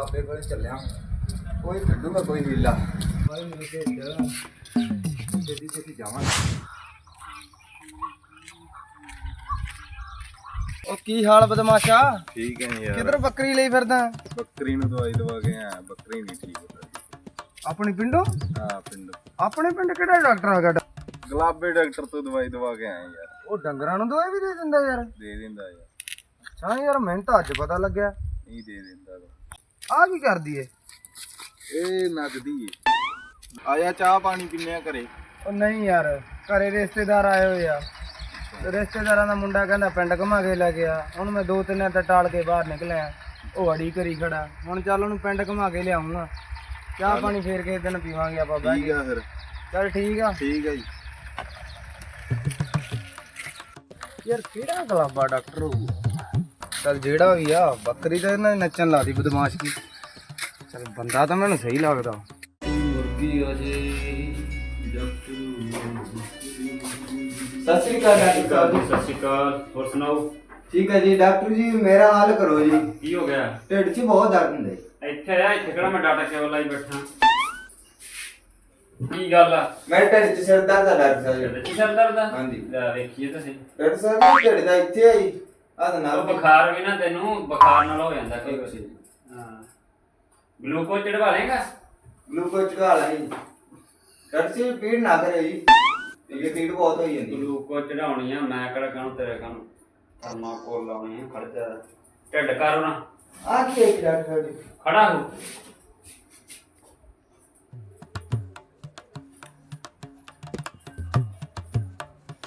ਗੁਲਾਬੇ ਕੋਲ ਚੱਲਿਆ ਕੋਈ ਕੱਢੂਗਾ ਕੋਈ ਹੀਲਾ ਕੋਈ ਮੇਰੇ ਤੇ ਇੱਧਰ ਛੇਤੀ ਛੇਤੀ ਜਾਵਾਂਗੇ। ਉਹ ਕੀ ਹਾਲ ਬਦਮਾਸ਼ਾ? ਠੀਕ ਹੈ ਯਾਰ। ਕਿਧਰ ਬੱਕਰੀ ਲਈ ਫਿਰਦਾ? ਬੱਕਰੀ ਨੂੰ ਦਵਾਈ ਦਵਾ ਕੇ ਆਇਆ। ਬੱਕਰੀ ਨਹੀਂ ਠੀਕ ਹੋ। ਰਹੀ ਆਪਣੀ ਪਿੰਡੋਂ? ਹਾਂ ਪਿੰਡ। ਆਪਣੇ ਪਿੰਡ ਕਿਹੜਾ ਡਾਕਟਰ ਆ ਗਿਆ ਗੁਲਾਬੇ ਡਾਕਟਰ ਤੋਂ ਦਵਾਈ ਦਵਾ ਕੇ ਆਇਆ ਯਾਰ। ਉਹ ਡੰਗਰਾਂ ਨੂੰ ਦਵਾਈ ਵੀ ਦੇ ਦਿੰਦਾ ਯਾਰ। ਦੇ ਦਿੰਦਾ ਯਾਰ। ਅੱਛਾ ਯਾਰ ਮੈਨੂੰ ਤਾਂ ਅੱਜ ਪਤਾ ਲੱਗਿਆ। ਨਹੀਂ ਦੇ ਦਿੰਦਾ। ਆ ਕੀ ਕਰਦੀ ਏ? ਇਹ ਨਗਦੀ ਏ। ਆਇਆ ਚਾਹ ਪਾਣੀ ਪੀਨੇ ਆ ਘਰੇ? ਉਹ ਨਹੀਂ ਯਾਰ ਘਰੇ ਰਿਸ਼ਤੇਦਾਰ ਆਏ ਹੋਏ ਆ। ਰਿਸ਼ਤੇਦਾਰਾਂ ਦਾ ਮੁੰਡਾ ਕਹਿੰਦਾ ਪਿੰਡ ਘੁਮਾ ਕੇ ਲੈ ਗਿਆ ਹੁਣ ਮੈਂ ਦੋ ਤਿੰਨ ਤਾਂ ਟਾਲ ਕੇ ਬਾਹਰ ਨਿਕਲਿਆ। ਉਹ ਅੜੀ ਕਰੀ ਖੜਾ। ਹੁਣ ਚੱਲ ਉਹਨੂੰ ਪਿੰਡ ਘੁਮਾ ਕੇ ਲਿਆਉਂਗਾ ਚਾਹ ਪਾਣੀ ਫੇਰ ਕਿਸੇ ਦਿਨ ਪੀਵਾਂਗੇ ਆਪਾਂ ਬਹਿ ਠੀਕ ਕੇ। ਆ ਫਿਰ। ਚੱਲ ਠੀਕ ਆ। ਠੀਕ ਆ ਜੀ। ਯਾਰ ਕਿਹੜਾ ਗਲਾਬਾ ਡਾਕਟਰ ਹੋਊ? ਚੱਲ ਜਿਹੜਾ ਵੀ ਆ ਬੱਕਰੀ ਤਾਂ ਇਹਨਾਂ ਨੇ ਨੱਚਣ ਲਾਦੀ ਬਦਮਾਸ਼ ਕੀ ਚੱਲ ਬੰਦਾ ਤਾਂ ਮੈਨੂੰ ਸਹੀ ਲੱਗਦਾ। ਮੁਰਗੀ ਆ ਜੀ ਸਤਿ ਸ੍ਰੀ ਅਕਾਲ ਡਾਕਟਰ ਸਾਹਿਬ ਸਤਿ ਸ਼੍ਰੀ ਅਕਾਲ ਹੋਰ ਸੁਣਾਓ? ਠੀਕ ਹੈ ਜੀ ਡਾਕਟਰ ਜੀ ਮੇਰਾ ਹਾਲ ਕਰੋ ਜੀ। ਕੀ ਹੋ ਗਿਆ? ਢਿੱਡ 'ਚ ਬਹੁਤ ਦਰਦ ਹੁੰਦਾ। ਜੀ ਇੱਥੇ ਆ ਇੱਥੇ ਕਿਹੜਾ ਮੈਂ ਡਾਟਾ ਕੇਬਲ ਲਾਈ ਬੈਠਾ? ਕੀ ਗੱਲ ਆ? ਮੈਂ ਢਿੱਡ 'ਚ ਸਿਰ ਦਰਦ ਆ ਡਾਕਟਰ ਸਾਹਿਬ ਚ ਸਿਰ ਦਰਦ ਆ? ਹਾਂਜੀ। ਲੈ ਵੇਖੀਏ ਤਾਂ ਸਹੀ ਡਾਕਟਰ ਸਾਹਿਬ ਢਿੱਡ ਦਾ ਇੱਥੇ ਆ ਜੀ। ਉਹ ਨਾਲ ਬੁਖਾਰ ਵੀ ਨਾ ਤੈਨੂੰ ਬੁਖਾਰ ਨਾਲ ਹੋ ਜਾਂਦਾ ਕਈ ਅੱਛਾ ਵਾਰੀ ਜੀ। ਹਾਂ। ਗਲੂਕੋਜ਼ ਚੜਵਾ ਲੇਗਾ ਗਲੂਕੋਜ਼ ਚੜਾ ਲਾ ਜੀ। ਡਾਕਟਰ ਜੀ ਪੀੜ ਨਾ ਕਰੇ ਜੀ ਇਹ ਪੀੜ ਬਹੁਤ ਹੋਈ ਜਾਂਦੀ ਗਲੂਕੋਜ਼ ਚੜਾਉਣੀ ਆ ਮੈਂ ਕਿਹੜਾ ਕਹੂੰ ਤੇਰੇ ਕਹੂੰ ਕਰਮਾ ਕੋਲ ਲਾਉਣੀ ਆ ਖੜ ਜਾ। ਢਿੱਡ ਕਰ ਨਾ ਆ ਕੀ ਹੈ ਜੀ ਡਾਕਟਰ ਸਾਹਿਬ ਜੀ? ਖੜਾ ਹੋ।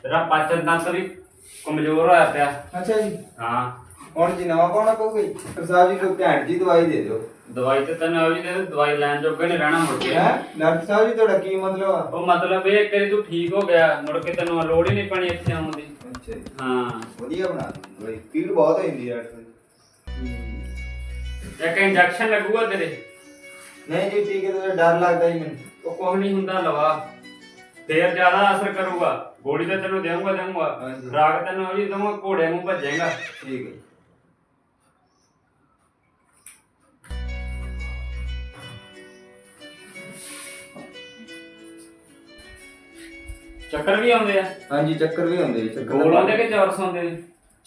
ਤੇਰਾ ਪਾਚਨ ਤੰਤਰ ਵੀ ਕਮਜ਼ੋਰ ਹੋਇਆ ਪਿਆ। ਅੱਛਾ ਜੀ। ਹਾਂ। ਹੁਣ ਜੀ ਨਵਾਂ ਪਾਉਣਾ ਪਊਗਾ ਜੀ? ਡਾਕਟਰ ਸਾਹਿਬ ਜੀ ਕੋਈ ਘੈਂਟ ਜੀ ਦਵਾਈ ਦੇ ਦਿਓ। ਦਵਾਈ ਤੇ ਤੈਨੂੰ ਵੀ ਦੇ ਦਵਾਈ ਲੈਣ ਜੋਗੇ ਨਹੀਂ ਰਹਿਣਾ ਮੁੜ ਕੇ। ਹੈ? ਡਾਕਟਰ ਸਾਹਿਬ ਜੀ ਤੁਹਾਡਾ ਕੀ ਮਤਲਬ ਆ? ਉਹ ਮਤਲਬ ਇਹ ਕਰੀ ਤੂੰ ਠੀਕ ਹੋ ਗਿਆ ਮੁੜ ਕੇ ਤੈਨੂੰ ਲੋੜ ਹੀ ਨਹੀਂ ਪੈਣੀ ਇੱਥੇ ਆਉਣ ਦੀ। ਅੱਛਾ ਜੀ। ਹਾਂ। ਵਧੀਆ ਬਣਾ ਦਿੱਤੀ ਦਵਾਈ ਪੀੜ ਬਹੁਤ ਹੋ ਜਾਂਦੀ ਡਾਕਟਰ ਜੀ ਇੱਕ ਇੰਜੈਕਸ਼ਨ ਲੱਗੂਗਾ ਤੇਰੇ। ਨਹੀਂ ਜੀ ਠੀਕ ਹੈ ਤਾਂ ਡਰ ਲੱਗਦਾ ਜੀ ਮੈਨੂੰ। ਉਹ ਕੁਝ ਨਹੀਂ ਹੁੰਦਾ ਲਵਾ। ਫੇਰ ਜ਼ਿਆਦਾ ਅਸਰ ਕਰੂਗਾ ਗੋਲੀ ਤਾਂ ਤੈਨੂੰ ਦੇਵਾਂਗਾ ਦੇਵਾਂਗਾ ਹਾਂਜੀ। ਰਾਗ ਤੈਨੂੰ ਉਹ ਵੀ ਦਵਾਂਗਾ ਘੋੜੇ ਨੂੰ ਭੱਜੇਗਾ। ਠੀਕ ਹੈ। ਚੱਕਰ ਵੀ ਆਉਂਦੇ ਆ। ਹਾਂਜੀ ਚੱਕਰ ਵੀ ਆਉਂਦੇ ਜੀ ਚੱਕਰ ਗੋਲ ਆਉਂਦੇ ਕਿ ਚੌਰਸ ਆਉਂਦੇ ਨੇ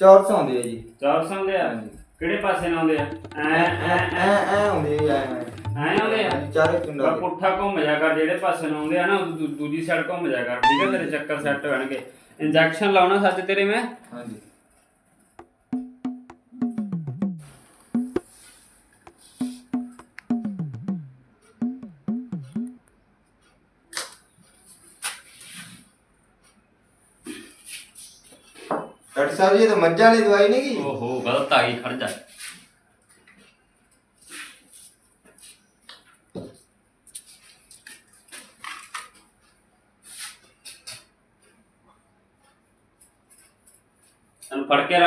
ਚੌਰਸ ਆਉਂਦੇ ਆ ਜੀ। ਚੌਰਸ ਆਉਂਦੇ ਆ? ਹਾਂਜੀ। ਕਿਹੜੇ ਪਾਸੇ ਨੂੰ ਆਉਂਦੇ ਆ? ਐ ਐ ਐ ਐ। ਐ ਆਉਂਦੇ ਜੀ ਐ ਐ। ਆਉਂਦੇ ਆ ਹਾਂਜੀ, ਚਾਰੇ ਪਿੰਡਾਂ ਪਰ ਦੇ ਪੁੱਠਾ ਘੁੰਮ ਜਾ ਕਰ ਜਿਹੜੇ ਪਾਸੇ ਨੂੰ ਆਉਂਦੇ ਆ ਨਾ ਦੂ- ਦੂਜੀ ਸਾਈਡ ਘੁੰਮ ਜਾ ਕਰ ਠੀਕ ਹੈ ਤੇਰੇ ਚੱਕਰ ਸੈੱਟ ਹੋਣਗੇ। ਇੰਜੈਕਸ਼ਨ ਲਾਉਣਾ ਸੱਚ ਤੇਰੇ ਮੈਂ? ਹਾਂਜੀ। ਡਾਕਟਰ ਸਾਹਿਬ ਜੀ ਇਹ ਤਾਂ ਮੱਝਾਂ ਵਾਲੀ ਦਵਾਈ ਨਹੀਂ ਗੀ? ਓਹੋ ਗਲਤ ਆ ਗਈ ਖੜ ਜਾ।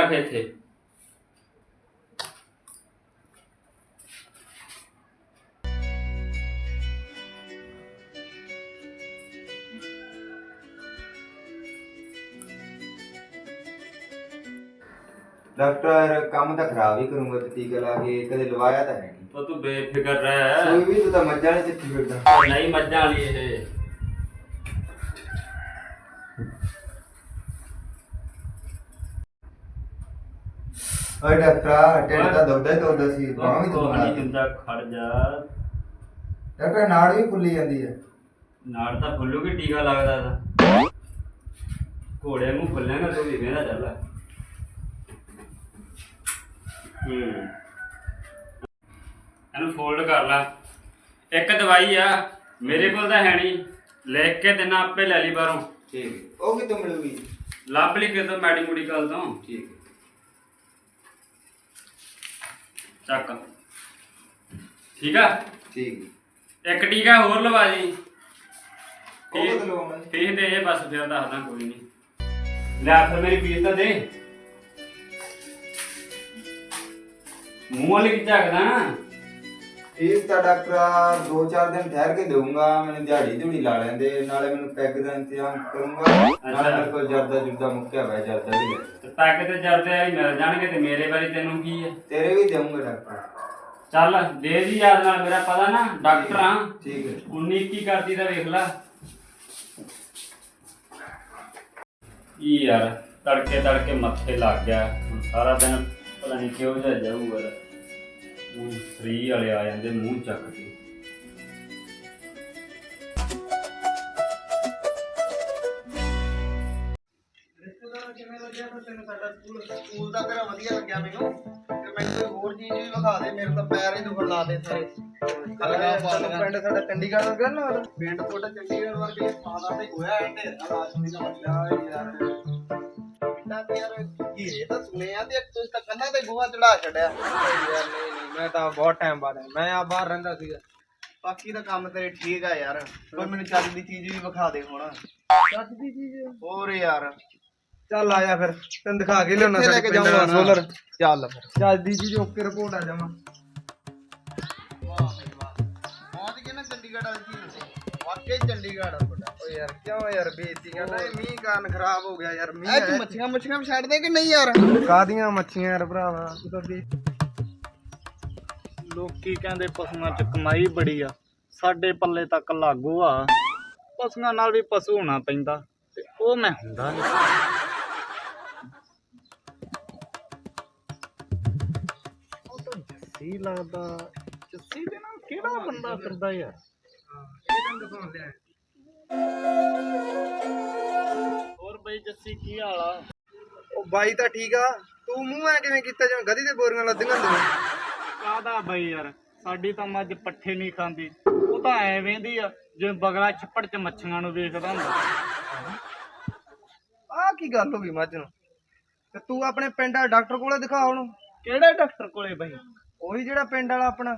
ਰੱਖ ਇੱਥੇ ਡਾਕਟਰ ਕੰਮ ਤਾਂ ਖਰਾਬ ਹੀ ਕਰੂੰਗਾ ਤੇ ਟੀਕਾ ਲਾ ਕੇ ਕਦੇ ਲਵਾਇਆ ਤਾਂ ਹੈ ਨਹੀਂ ਉਹ ਤੂੰ ਬੇਫਿਕਰ ਰਹਿ ਕੋਈ ਵੀ ਤੂੰ ਤਾਂ ਮੱਝਾਂ ਵਾਲੀ ਚੱਕੀ ਫਿਰਦਾ ਨਹੀਂ ਮੱਝਾਂ ਵਾਲੀ ਇਹ ਓਏ ਡਾਕਟਰ ਢਿੱਡ ਤਾਂ ਦੁਖਦਾ ਹੀ ਦੁਖਦਾ ਸੀ ਬਾਹਾਂ ਵੀ ਦੁਖਦਾ ਨਹੀਂ ਹੁੰਦਾ ਖੜ ਜਾ। ਡਾਕਟਰ ਨਾੜ ਵੀ ਫੁੱਲੀ ਜਾਂਦੀ ਹੈ ਨਾੜ ਤਾਂ ਫੁੱਲੂਗੀ ਟੀਕਾ ਲੱਗਦਾ ਤਾਂ ਘੋੜੇ ਨੂੰ ਫੁੱਲੇਗਾ ਤੂੰ ਵੀ ਵੇਂਦਾ ਚੱਲ। ਹੂੰ। ਇਹਨੂੰ ਫੋਲਡ ਕਰ ਲੈ। ਇੱਕ ਦਵਾਈ ਆ ਮੇਰੇ ਕੋਲ ਤਾਂ ਹੈ ਨਹੀਂ। ਲਿਖ ਕੇ ਦੇਣਾ ਆਪੇ ਲੈ ਲਈ ਬਾਹਰੋਂ। ਠੀਕ। ਉਹ ਕਿਤੋਂ ਮਿਲੂਗੀ? ਲੱਭ ਲਈ ਕਿਤੋਂ ਮੈਡੀ ਮੁੜੀ ਕੱਲ ਤੋਂ। ਠੀਕ ਹੈ ਚੱਕ। ਠੀਕ ਆ? ਠੀਕ। ਇੱਕ ਟੀਕਾ ਹੋਰ ਲਵਾ ਜੀ। ਉਹ ਜੀ? ਦੇ ਇਹ ਬਸ ਫਿਰ ਦੱਸਦਾ ਕੋਈ ਨਹੀਂ ਲੈ ਫਿਰ ਮੇਰੀ ਫੀਸ ਤਾਂ ਦੇ। ਮੂੰਹ ਵਾਲੀ ਝਾਕਦਾ ਨਾ? ਫੀਸ ਤਾਂ ਡਾਕਟਰ ਦੋ ਚਾਰ ਦਿਨ ਠਹਿਰ ਕੇ ਦੇਊਂਗਾ ਮੈਨੂੰ ਦਿਹਾੜੀ ਦਿਹੜੀ ਲਾ ਲੈਂਦੇ ਨਾਲੇ ਮੈਨੂੰ ਪੈਗ ਦਾ ਇੰਤਜ਼ਾਮ ਕਰੂੰਗਾ। ਨਾਲੇ ਮੇਰੇ ਕੋਲ ਜਰਦਾ ਜੁਰਦਾ ਮੁੱਕਿਆ ਹੋਇਆ ਜਰਦਾ ਵੀ ਲੈ ਤੇ ਪੈਕ ਤੇ ਜਰਦੇ ਆ ਮਿਲ ਜਾਣਗੇ ਤੇ ਮੇਰੇ ਬਾਰੇ ਤੈਨੂੰ ਕੀ ਹੈ? ਤੇਰੇ ਵੀ ਦੇਊਂਗਾ ਡਾਕਟਰ। ਚੱਲ ਦੇ ਦੀ ਯਾਦ ਨਾਲ ਮੇਰਾ ਪਤਾ ਨਾ ਡਾਕਟਰ ਆ ਠੀਕ ਹੈ। 19 ਕੀ ਕਰਦੀ ਤਾਂ ਵੇਖ ਲੈ। ਕੀ ਯਾਰ ਤੜਕੇ ਤੜਕੇ ਮੱਥੇ ਲੱਗ ਗਿਆ। ਹੁਣ ਸਾਰਾ ਦਿਨ ਪਤਾ ਨਹੀਂ ਕਿਉਂ ਜਾਊਗਾ। ਹੁਣ ਫ੍ਰੀ ਵਾਲੇ ਆ ਜਾਂਦੇ ਮੂੰਹ ਚੱਕ ਕੇ। ਸਕੂਲ? ਦਾ ਤੇਰਾ ਵਧੀਆ ਲੱਗਿਆ ਮੈਨੂੰ। ਤੇ ਮੈਨੂੰ ਕੋਈ ਹੋਰ ਚੀਜ਼ ਵੀ ਵਿਖਾ ਦੇ ਮੇਰੇ ਤਾਂ ਪੈਰ ਹੀ ਦੁਖਣ ਲਾ ਦੇ ਸਾਰੇ। ਅਗਲਾ ਬਾਲੀਆਂ ਪਿੰਡ ਸਾਡਾ ਚੰਡੀਗੜ੍ਹ ਵਰਗਾ ਨਾ ਹੋਰ। ਪਿੰਡ ਤੁਹਾਡਾ ਚੰਡੀਗੜ੍ਹ ਵਰਗੇ ਥਾਂ ਤੇ ਹੋਇਆ ਹੈ ਢੇਰ ਦਾ ਰਾਜਮੀ ਦਾ ਮੱਲਾ ਯਾਰ। ਪਿੰਡਾਂ ਤੇ ਯਾਰ ਹੀਰੇ ਤਾਂ ਸੁਣੇ ਆ ਤੇ ਤੁਸੀਂ ਤਾਂ ਕੰਨਾਂ ਤੇ ਗੋਹਾ ਚੜਾ ਛੱਡਿਆ। ਯਾਰ ਨਹੀਂ ਨਹੀਂ ਮੈਂ ਤਾਂ ਬਹੁਤ ਟਾਈਮ ਬਾਅਦ ਆਇਆ। ਮੈਂ ਆ ਬਾਹਰ ਰਹਿੰਦਾ ਸੀਗਾ। ਬਾਕੀ ਦਾ ਕੰਮ ਤੇਰੇ ਠੀਕ ਆ ਯਾਰ। ਕੋਈ ਮੈਨੂੰ ਚੱਜ ਦੀ ਚੀਜ਼ ਵੀ ਵਿਖਾ ਦੇ ਹੁਣ। ਚੱਜ ਦੀ ਚੀਜ਼? ਹੋਰ ਯਾਰ। ਚੱਲ ਆਇਆ ਫਿਰ। ਤੈਨੂੰ ਦਿਖਾ ਕੇ ਲਿਆਉਣਾ ਕਿੱਥੇ ਲੈ ਕੇ ਜਾਊਂਗਾ ਨਾ? ਸੋਲਰ ਚੱਲ ਫਿਰ। ਚੱਜ ਦੀ ਚੀਜ਼ ਓਕੇ ਰਿਪੋਰਟ ਆ ਜਾਵਾਂ। ਵਾਹ ਬਈ ਵਾਹ। ਪਹੁੰਚ ਗਏ ਨਾ ਚੰਡੀਗੜ੍ਹ ਵਾਲੀ ਚੀਜ਼। ਵਾਕਈ ਚੰਡੀਗੜ੍ਹ ਆ। ਤੁਹਾਡਾ ਓ ਯਾਰ ਕਿਉਂ ਯਾਰ ਬੇਇੱਜ਼ਤੀ ਕਰਦਾ ਇਹ ਮੀਂਹ ਕਾਰਨ ਖਰਾਬ ਹੋ ਗਿਆ ਯਾਰ ਮੀਂਹ ਐ ਤੂੰ ਮੱਛੀਆਂ ਮੱਛੀਆਂ ਛੱਡ ਦੇ ਕਿ ਨਹੀਂ ਯਾਰ? ਕਾਦੀਆਂ ਮੱਛੀਆਂ ਯਾਰ ਭਰਾਵਾ? ਤੂੰ ਤਾਂ ਬੇ ਲੋਕੀ ਕਹਿੰਦੇ ਪਸ਼ੂਆਂ 'ਚ ਕਮਾਈ ਬੜੀ ਆ ਸਾਡੇ ਪੱਲੇ ਤੱਕ ਲਾਗੂ ਆ। ਪਸ਼ੂਆਂ ਨਾਲ ਵੀ ਪਸ਼ੂ ਹੋਣਾ ਪੈਂਦਾ ਤੇ ਉਹ ਮੈਂ ਹੁੰਦਾ ਨੀ। ਉਹ ਤਾਂ ਜੱਸੀ ਲੱਗਦਾ ਜੱਸੀ ਦੇ ਨਾਲ ਕਿਹੜਾ ਬੰਦਾ ਫਿਰਦਾ ਯਾਰ? ਇਹ ਤੈਨੂੰ ਦਿਖਾਉਣ ਲਿਆ ਹੋਰ ਬਈ ਜੱਸੀ ਕੀ ਹਾਲ ਆ? ਉਹ ਬਾਈ ਤਾਂ ਠੀਕ ਆ। ਤੂੰ ਮੂੰਹ ਐ ਕਿਵੇਂ ਕੀਤਾ ਜਿਵੇਂ? ਗਧੀ ਦੇ ਬੋਰੀਆਂ ਲੱਦੀਆਂ ਹੁੰਦੀਆਂ। ਕਾਹਦਾ ਬਈ ਯਾਰ? ਸਾਡੀ ਤਾਂ ਮੱਝ ਪੱਠੇ ਨਹੀਂ ਖਾਂਦੀ। ਉਹ ਤਾਂ ਐ ਵੇਂਦੀ ਆ ਜਿਵੇਂ ਬਗਲਾ ਛੱਪੜ 'ਚ ਮੱਛੀਆਂ ਨੂੰ ਵੇਖਦਾ ਹੁੰਦਾ। ਆਹ ਕੀ ਗੱਲ ਹੋ ਗਈ ਮੱਝ ਨੂੰ? ਤੇ ਤੂੰ ਆਪਣੇ ਪਿੰਡ ਆ ਡਾਕਟਰ ਕੋਲੇ ਦਿਖਾ ਉਹਨੂੰ ਕਿਹੜੇ ਡਾਕਟਰ ਕੋਲੇ ਬਈ? ਉਹੀ ਜਿਹੜਾ ਪਿੰਡ ਵਾਲਾ ਆਪਣਾ।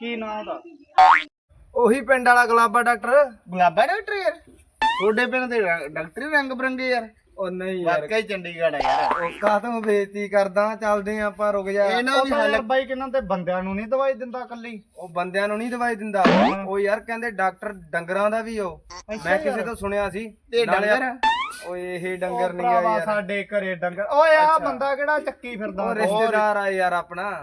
ਕੀ ਨਾਂ ਦਾ ਉਹੀ ਪਿੰਡ ਵਾਲਾ ਗੁਲਾਬਾ ਡਾਕਟਰ। ਗੁਲਾਬਾ ਡਾਕਟਰ ਯਾਰ। ਤੁਹਾਡੇ ਪਿੰਡ ਦੇ ਡਾ- ਡਾਕਟਰ ਹੀ ਰੰਗ ਬਰੰਗੇ ਯਾਰ। ਉਹ ਨਹੀਂ ਯਾਰ। ਵਾਕਈ ਚੰਡੀਗੜ੍ਹ ਆ ਯਾਰ। ਉਹ ਕਾਹਤੋਂ ਬੇਇੱਜ਼ਤੀ ਕਰਦਾ ਚੱਲਦੇ ਆਂ ਆਪਾਂ ਰੁਕ ਜਾ। ਇਹਨਾਂ ਉਹ ਵੀ ਤਾਂ ਹਾਲੇ ਯਾਰ ਬਾਈ ਕਿਨਾਂ ਤੇ ਬੰਦਿਆਂ ਨੂੰ ਨਹੀਂ ਦਵਾਈ ਦਿੰਦਾ ਕੱਲੀ ਉਹ ਬੰਦਿਆਂ ਨੂੰ ਨਹੀਂ ਦਵਾਈ ਦਿੰਦਾ। ਉਹ ਯਾਰ ਕਹਿੰਦੇ ਡਾਕਟਰ ਡੰਗਰਾਂ ਦਾ ਵੀ ਉਹ। ਮੈਂ ਕਿਸੇ ਤੋਂ ਸੁਣਿਆ ਸੀ। ਤੇ ਨਾਲੇ- ਡੰਗਰ? ਓਏ ਇਹ ਡੰਗਰ ਨਹੀਂ ਆ ਭਰਾਵਾ ਯਾਰ। ਸਾਡੇ ਘਰੇ ਡੰਗਰ। ਓਏ ਆ ਬੰਦਾ ਕਿਹੜਾ ਚੱਕੀ ਫਿਰਦਾ? ਉਹ ਰਿਸ਼ਤੇਦਾਰ ਆ ਯਾਰ ਆਪਣਾ।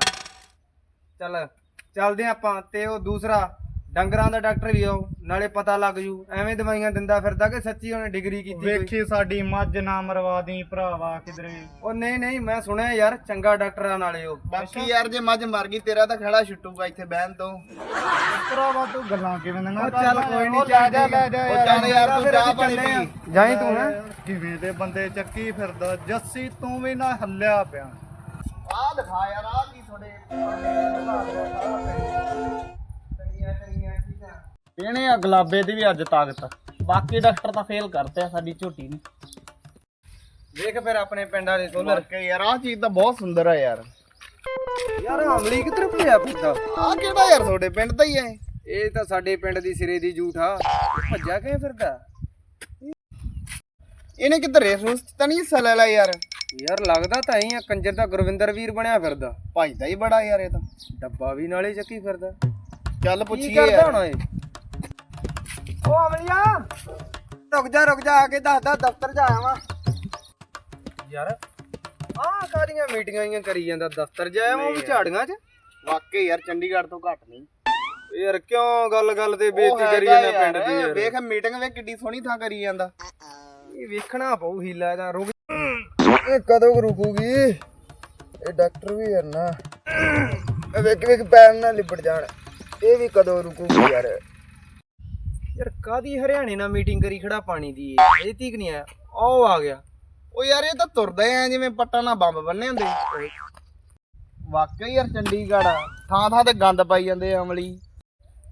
ਚੱਲ ਚੱਲਦੇ ਆਂ ਆਪਾਂ ਤੇ ਉਹ ਦੂਸਰਾ। ਡੰਗਰਾਂ ਦਾ ਡਾਕਟਰ ਵੀ ਉਹ ਨਾਲੇ ਪਤਾ ਲੱਗ ਜੂ ਐਵੇਂ ਦਵਾਈਆਂ ਦਿੰਦਾ ਫਿਰਦਾ ਕਿ ਸੱਚੀ ਉਹਨੇ ਡਿਗਰੀ ਕੀਤੀ ਕੋਈ ਵੇਖੀ ਸਾਡੀ ਮੱਝ ਨਾ ਮਰਵਾ ਦੀ ਭਰਾਵਾ ਕਿਧਰੇ। ਉਹ ਨਹੀਂ ਨਹੀਂ ਮੈਂ ਸੁਣਿਆ ਯਾਰ ਚੰਗਾ ਡਾਕਟਰ ਆ ਨਾਲੇ ਉਹ। ਬਾਕੀ ਯਾਰ ਜੇ ਮੱਝ ਮਰ ਗਈ ਤੇਰਾ ਤਾਂ ਖੜਾ ਛੁੱਟੂਗਾ ਇੱਥੇ ਬਹਿਣ ਤੋਂ। ਭਰਾਵਾ ਤੂੰ ਗੱਲਾਂ ਕਿਵੇਂ ਦੀਆਂ ਉਹ ਚੱਲ ਕੋਈ ਨਹੀਂ ਲੈ ਜਾ ਲੈ ਜਾ ਉਹ ਚੱਲ ਯਾਰ ਤੂੰ ਚਾਹ ਪਾਣੀ ਪੀ ਜਾਈ ਤੂੰ ਨਾ। ਕਿਵੇਂ ਦੇ ਬੰਦੇ ਚੱਕੀ ਫਿਰਦਾ ਜੱਸੀ ਤੂੰ ਵੀ ਨਾ ਹੱਲਿਆ ਪਿਆ। ਆਹ ਦਿਖਾ ਯਾਰ ਆਹ ਕੀ ਤੁਹਾਡੇ ਇਹਨੇ ਆ ਗੁਲਾਬੇ ਦੀ ਵੀ ਅੱਜ ਤਾਕਤ ਬਾਕੀ ਡਾਕਟਰ ਤਾਂ ਫੇਲ ਕਰਤੇ ਆ ਸਾਡੀ ਝੋਟੀ ਨੇ। ਦੇਖ ਫਿਰ ਆਪਣੇ ਪਿੰਡ ਵਾਲੇ ਸੋਲਰ। ਕੇ ਯਾਰ ਆਹ ਚੀਜ਼ ਤਾਂ ਬਹੁਤ ਸੁੰਦਰ ਆ ਯਾਰ। ਯਾਰ ਅਮਲੀ ਕਿੱਧਰ ਭੁੱਲਿਆ ਫਿਰਦਾ ਆਹ ਕਿਹੜਾ ਯਾਰ ਤੁਹਾਡੇ ਪਿੰਡ ਦਾ ਹੀ ਹੈ ਇਹ? ਤਾਂ ਸਾਡੇ ਪਿੰਡ ਦੀ ਸਿਰੇ ਦੀ ਝੂਠ ਆ। ਭੱਜਾ ਕਿਵੇਂ ਫਿਰਦਾ? ਇਹਨੇ ਕਿੱਧਰ ਰੇਸ ਰੂਸ ਤਾਂ ਨਹੀਂ ਹਿੱਸਾ ਲੈ ਲਿਆ ਯਾਰ? ਯਾਰ ਲੱਗਦਾ ਤਾਂ ਹੀ ਆ ਕੰਜਰ ਦਾ ਗੁਰਵਿੰਦਰ ਵੀਰ ਬਣਿਆ ਫਿਰਦਾ। ਭਜਦਾ ਹੀ ਬੜਾ ਯਾਰ ਇਹ ਤਾਂ। ਡੱਬਾ ਵੀ ਨਾਲੇ ਚੱਕੀ ਫਿਰਦਾ। ਚੱਲ ਕੀ ਪੁੱਛੀਏ ਕਰਦਾ ਯਾਰ। ਹੁਣ ਇਹ? ਓ ਅਮਲੀਆ। ਰੁਕ ਜਾ ਰੁਕ ਜਾ ਆ ਕੇ ਦੱਸਦਾ ਦਫ਼ਤਰ ਜਾ ਆਵਾਂ। ਯਾਰ। ਆਹ ਕਾਦੀਆਂ ਮੀਟਿੰਗਾਂ ਆਈਆਂ ਕਰੀ ਜਾਂਦਾ ਦਫ਼ਤਰ ਜਾ ਆਵਾਂ ਉਹ ਵੀ ਝਾੜੀਆਂ 'ਚ? ਵਾਕਈ ਯਾਰ ਚੰਡੀਗੜ੍ਹ ਤੋਂ ਘੱਟ ਨਹੀਂ। ਯਾਰ ਕਿਉਂ ਗੱਲ ਗੱਲ ਤੇ ਉਹ ਬੇਇੱਜ਼ਤੀ ਕਰੀ ਜਾਂਦਾ ਪਿੰਡ ਦੀ ਯਾਰ, ਯਾਰ ਵੇਖ ਮੀਟਿੰਗ ਵੇ ਕਿੱਡੀ ਸੋਹਣੀ ਥਾਂ ਕਰੀ ਜਾਂਦਾ। ਇਹ ਵੇਖਣਾ ਪਊ ਹੀਲਾ ਇਹਦਾ ਰੁਕ ਇਹ ਕਦੋਂ ਰੁਕੂਗੀ? ਇਹ ਡਾਕਟਰ ਵੀ ਹੈ ਨਾ। ਇਹ ਵੇਖ ਵੇਖ ਪੈਰ ਨਾਲ ਲਿਪਟ ਜਾਣ। ਇਹ ਵੀ ਕਦੋਂ ਰੁਕੂਗੀ ਯਾਰ? ਯਾਰ ਕਾਦੀ ਹਰਿਆਣੇ ਨਾਲ ਮੀਟਿੰਗ ਕਰੀ ਖੜਾ ਪਾਣੀ ਦੀ ਇਹ? ਤੀਕ ਨਹੀਂ ਆਇਆ। ਉਹ ਆ ਗਿਆ। ਉਹ ਯਾਰ ਇਹ ਤਾਂ ਤੁਰਦਾ ਐ ਜਿਵੇਂ ਪੱਟਾਂ ਨਾਲ ਬੰਬ ਬੰਨੇ ਹੁੰਦੇ। ਵਾਕਈ ਯਾਰ ਚੰਡੀਗੜ੍ਹ। ਥਾਂ ਥਾਂ ਤੇ ਗੰਦ ਪਾਈ ਜਾਂਦੇ ਆ ਅਮਲੀ।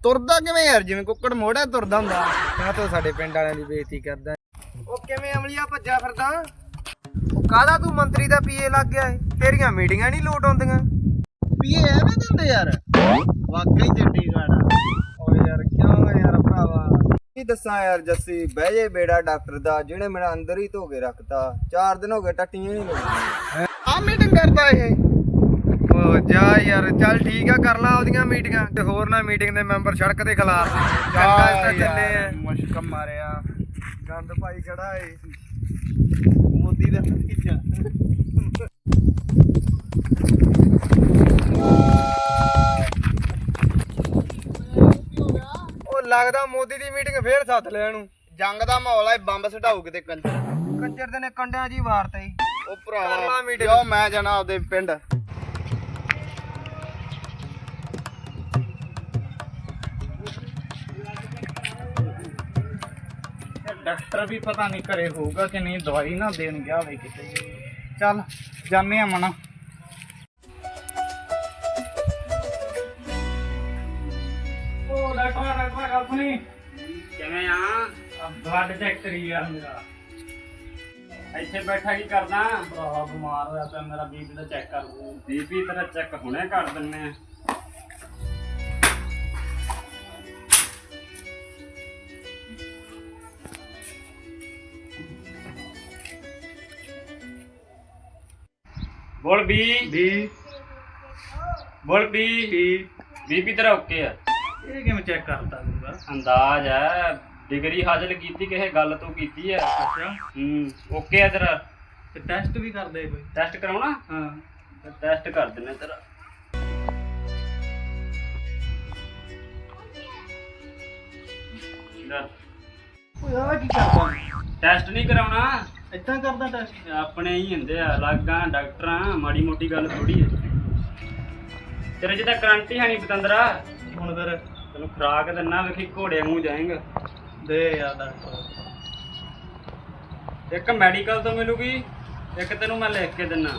ਤੁਰਦਾ ਕਿਵੇਂ ਯਾਰ? ਜਿਵੇਂ ਕੁੱਕੜ ਮੋੜਾ ਤੁਰਦਾ ਹੁੰਦਾ। ਕਾ ਤੋਂ ਸਾਡੇ ਪਿੰਡ ਵਾਲਿਆਂ ਦੀ ਬੇਇੱਜ਼ਤੀ ਕਰਦਾ। ਉਹ ਕਿਵੇਂ ਅਮਲੀਆ ਭੱਜਾ ਫਿਰਦਾ? ਉਹ ਕਾਹਦਾ ਤੂੰ ਮੰਤਰੀ ਦਾ ਪੀਏ ਲੱਗ ਗਿਆ ਏ? ਤੇਰੀਆਂ ਮੀਟਿੰਗਾਂ ਨਹੀਂ ਲੋਟ ਆਉਂਦੀਆਂ। ਇਹ ਐਵੇਂ ਦਿੰਦੇ ਯਾਰ। ਵਾਕਈ ਚੰਡੀਗੜ੍ਹ ਓਏ ਯਾਰ ਕਿਉਂ ਯਾਰ ਭਰਾਵਾ। ਕੀ ਦੱਸਾਂ ਯਾਰ ਜੱਸੀ ਬਹਿ ਜੇ ਬੇੜਾ ਡਾਕਟਰ ਦਾ ਜਿਹਨੇ ਮੇਰਾ ਅੰਦਰ ਹੀ ਧੋ ਕੇ ਰੱਖਤਾ। ਚਾਰ ਦਿਨ ਹੋ ਗਏ ਟੱਟੀਆਂ ਨਹੀਂ ਲੱਗੀਆਂ। ਆ ਮੀਟਿੰਗ ਕਰਦਾ ਇਹ। ਓ ਜਾ ਯਾਰ ਚੱਲ ਠੀਕ ਆ ਕਰ ਲਾ ਉਹਦੀਆਂ ਮੀਟਿੰਗਾਂ ਤੇ ਹੋਰ ਨਾ ਮੀਟਿੰਗ ਦੇ ਮੈਂਬਰ ਸੜਕ ਤੇ ਖਲਾਰ ਦੇ। ਚੰਗਾ ਇਸ ਤਾਂ ਚੱਲੇ ਆ। ਮੁਸ਼ਕਮ ਮਾਰਿਆ। ਗੰਦ ਪਾਈ ਖੜਾ ਏ। ਮੋਦੀ ਦਾ ਲੱਗਦਾ ਮੋਦੀ ਦੀ ਮੀਟਿੰਗ ਫੇਰ ਸੱਦ ਲਿਆ ਇਹਨੂੰ। ਜੰਗ ਦਾ ਮਾਹੌਲ ਹੈ ਬੰਬ ਸਟਾਉ ਕਿਤੇ ਕੰਜਰ। ਕੰਜਰ ਦੇ ਨੇ ਕੰਡਿਆਂ ਜੀ ਵਾਰਤਾ ਹੀ ਉਹ ਭਰਾਵਾ। ਜੋ ਮੈਂ ਜਾਣਾ ਆਪਦੇ ਪਿੰਡ। ਡਾਕਟਰ ਵੀ ਪਤਾ ਨਹੀਂ ਘਰੇ ਹੋਊਗਾ ਕਿ ਨਹੀਂ ਦਵਾਈ ਨਾ ਦੇਣ ਗਿਆ ਹੋਵੇ ਕਿਤੇ। ਚੱਲ ਜਾਣੇ ਆ ਮਨਾ। ਡਾਕਟਰ ਆਪਣੀ ਕਿਵੇਂ ਆ ਬਲੱਡ ਚੈੱਕ ਕਰੀ ਯਾਰ ਮੇਰਾ ਇੱਥੇ ਬੈਠਾ ਕੀ ਕਰਦਾ ਭਰਾ ਬਿਮਾਰ ਹੋਇਆ ਪਿਆ ਮੇਰਾ ਬੀਪੀ ਦਾ ਚੈੱਕ ਕਰ ਦੂੰ ਬੀਪੀ ਤੇਰਾ ਚੈੱਕ ਹੁਣੇ ਕਰ ਦਿੰਨੇ ਆ ਬੋਲ ਬੀ ਵੀ ਬੋਲ ਬੀ ਵੀ ਬੀਪੀ ਤੇਰਾ ਓਕੇ ਆ ਇਹ ਕਿਵੇਂ ਚੈੱਕ ਕਰਦਾ ਦੂਗਾ ਅੰਦਾਜ਼ ਹੈ ਡਿਗਰੀ ਹਾਜ਼ਰ ਕੀਤੀ ਕਿਸੇ ਗੱਲ ਤੋਂ ਕੀਤੀ ਹੈ। ਅੱਛਾ। ਹੂੰ ਓਕੇ ਆ ਤੇਰਾ। ਤੇ ਟੈਸਟ ਵੀ ਕਰਦੇ ਕੋਈ? ਟੈਸਟ ਕਰਾਉਣਾ? ਹਾਂ। ਟੈਸਟ ਕਰ ਦਿੰਨੇ ਤੇਰਾ। ਲੈ, ਓਏ ਆ ਕੀ ਕਰਦਾ? ਟੈਸਟ ਨਹੀਂ ਕਰਾਉਣਾ। ਇਦਾਂ ਕਰਦਾ ਟੈਸਟ ਆਪਣੇ ਹੀ ਹੁੰਦੇ ਆ ਅਲੱਗਾਂ ਡਾਕਟਰਾਂ ਮਾੜੀ ਮੋਟੀ ਗੱਲ ਥੋੜੀ ਹੈ। ਤੇਰੇ ਜਿੱਦਾਂ ਕਰੰਟ ਹੀ ਹੈ ਨਹੀਂ ਪਤੰਦਰਾ। ਹੁਣ ਫਿਰ ਤੈਨੂੰ ਖਰਾਕ ਦਿੰਨਾ ਵੇਖੀ ਘੋੜੇ ਮੂੰਹ ਜਾਏਗਾ। ਦੇ ਯਾਰ ਡਾਕਟਰ ਇੱਕ ਮੈਡੀਕਲ ਤੋਂ ਮਿਲੂਗੀ ਇੱਕ ਤੈਨੂੰ ਮੈਂ ਲਿਖ ਕੇ ਦਿੰਨਾ।